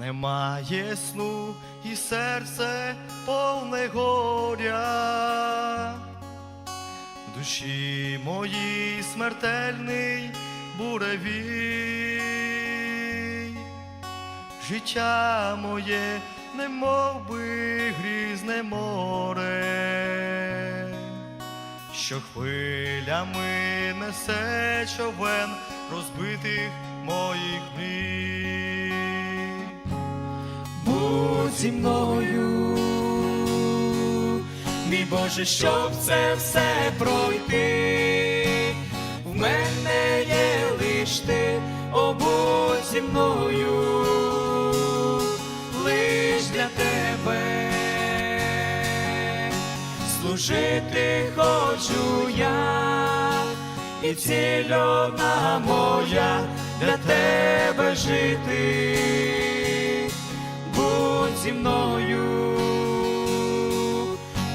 немає сну і серце повне горя. Душі моїй смертельний буревій, життя моє, немов би грізне море, що хвилями несе човен розбитих моїх мрій. Зі мною, мій Боже, щоб це все пройти. В мене є лиш ти, о, будь зі мною, лиш для тебе. Служити хочу я, і цільона моя для тебе жити зі мною,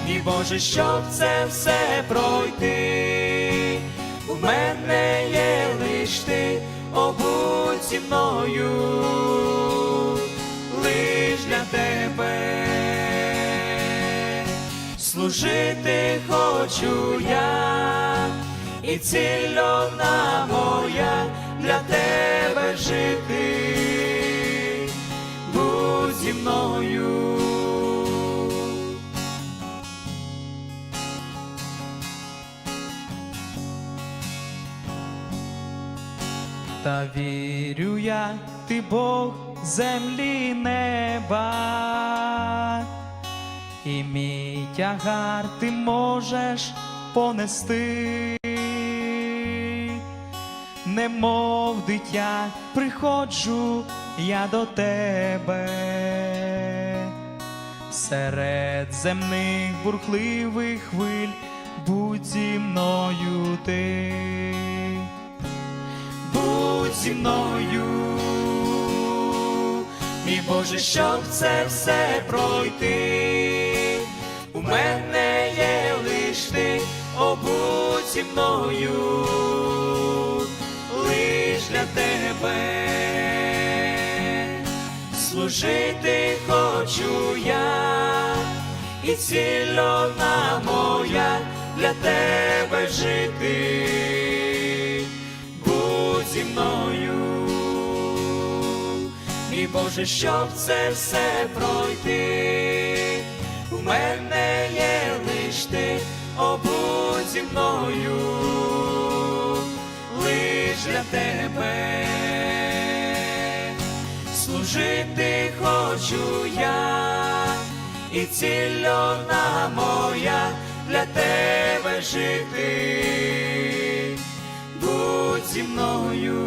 мій Боже, щоб це все пройти, у мене є лиш ти, о, зі мною, лиш для тебе, служити хочу я, і цільона моя для тебе жити зі мною. Та вірю я, ти Бог землі неба, і мій тягар ти можеш понести немов дитя, приходжу я до тебе, серед земних бурхливих хвиль, будь зі мною ти, будь зі мною, мій Боже, щоб це все пройти, у мене є лиш ти, о, будь зі мною. Лиш для тебе, служити хочу я, і цільона моя для тебе жити, будь зі мною, мій Боже, щоб це все пройти, у мене є лиш ти, о, будь зі мною. Лиш для тебе, служити хочу я, і цільона моя для тебе жити, будь зі мною.